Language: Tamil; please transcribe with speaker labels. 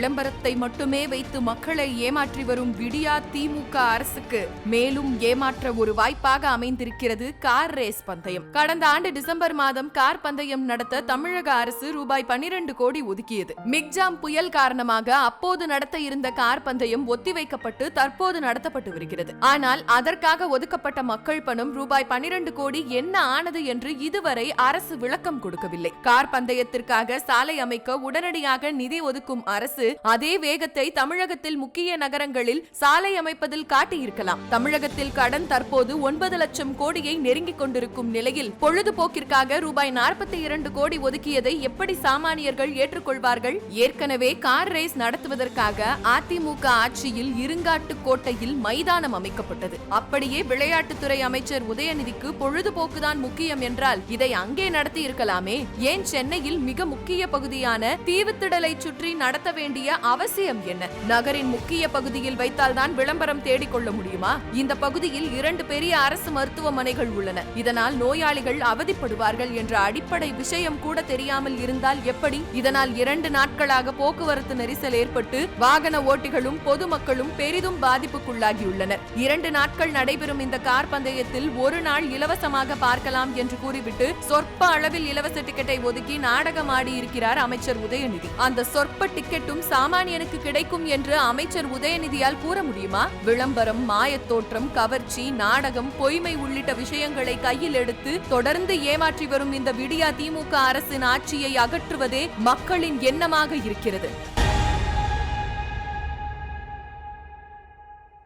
Speaker 1: விளம்பரத்தை மட்டுமே வைத்து மக்களை ஏமாற்றி வரும் விடியா திமுக அரசுக்கு மேலும் ஏமாற்ற ஒரு வாய்ப்பாக அமைந்திருக்கிறது கார் ரேஸ் பந்தயம். கடந்த ஆண்டு டிசம்பர் மாதம் கார் பந்தயம் நடத்த தமிழக அரசு ரூபாய் பனிரெண்டு கோடி ஒதுக்கியது. மிக்ஜாம் புயல் காரணமாக அப்போது நடத்த இருந்த கார் பந்தயம் ஒத்திவைக்கப்பட்டு தற்போது நடத்தப்பட்டு வருகிறது. ஆனால் அதற்காக ஒதுக்கப்பட்ட மக்கள் பணம் ரூபாய் பனிரெண்டு கோடி என்ன ஆனது என்று இதுவரை அரசு விளக்கம் கொடுக்கவில்லை. கார் பந்தயத்திற்காக சாலை அமைக்க உடனடியாக நிதி ஒதுக்கும் அரசு அதே வேகத்தை தமிழகத்தில் முக்கிய நகரங்களில் சாலை அமைப்பதில் காட்டியிருக்கலாம். தமிழகத்தில் கடன் தற்போது ஒன்பது லட்சம் கோடியை நெருங்கிக் கொண்டிருக்கும் நிலையில் பொழுதுபோக்கிற்காக ரூபாய் நாற்பத்தி இரண்டு கோடி ஒதுக்கியதை எப்படி சாமானியர்கள் ஏற்றுக்கொள்வார்கள்? ஏற்கனவே கார் ரேஸ் நடத்துவதற்காக அதிமுக ஆட்சியில் இருங்காட்டு கோட்டையில் மைதானம் அமைக்கப்பட்டது. அப்படியே விளையாட்டுத்துறை அமைச்சர் உதயநிதிக்கு பொழுதுபோக்குதான் முக்கியம் என்றால் இதை அங்கே நடத்தி இருக்கலாமே ஏன் சென்னையில் மிக முக்கிய பகுதியான தீவுத்திடலை சுற்றி நடத்த வேண்டிய வேண்டிய அவசியம் என்ன? நகரின் முக்கிய பகுதியில் வைத்தால்தான் விளம்பரம் தேடிக்கொள்ள முடியுமா? இந்த பகுதியில் இரண்டு பெரிய அரசு மருத்துவமனைகள் உள்ளன. இதனால் நோயாளிகள் அவதிப்படுவார்கள் என்ற அடிப்படை விஷயம் கூட தெரியாமல் இருந்தால் எப்படி? இதனால் இரண்டு நாட்களாக போக்குவரத்து நெரிசல் ஏற்பட்டு வாகன ஓட்டிகளும் பொதுமக்களும் பெரிதும் பாதிப்புக்குள்ளாகியுள்ளனர். இரண்டு நாட்கள் நடைபெறும் இந்த கார் பந்தயத்தில் ஒரு நாள் இலவசமாக பார்க்கலாம் என்று கூறிவிட்டு சொற்ப அளவில் இலவச டிக்கெட்டை ஒதுக்கி நாடகம் இருக்கிறார் அமைச்சர் உதயநிதி. அந்த சொற்ப டிக்கெட்டும் சாமானியனுக்கு கிடைக்கும் என்று அமைச்சர் உதயநிதியால் கூற முடியுமா? விளம்பரம் மாயத்தோற்றம் கவர்ச்சி நாடகம் பொய்மை உள்ளிட்ட விஷயங்களை கையில் எடுத்து தொடர்ந்து ஏமாற்றி வரும் இந்த விடியா திமுக அரசின் ஆட்சியை அகற்றுவதே மக்களின் எண்ணமாக இருக்கிறது.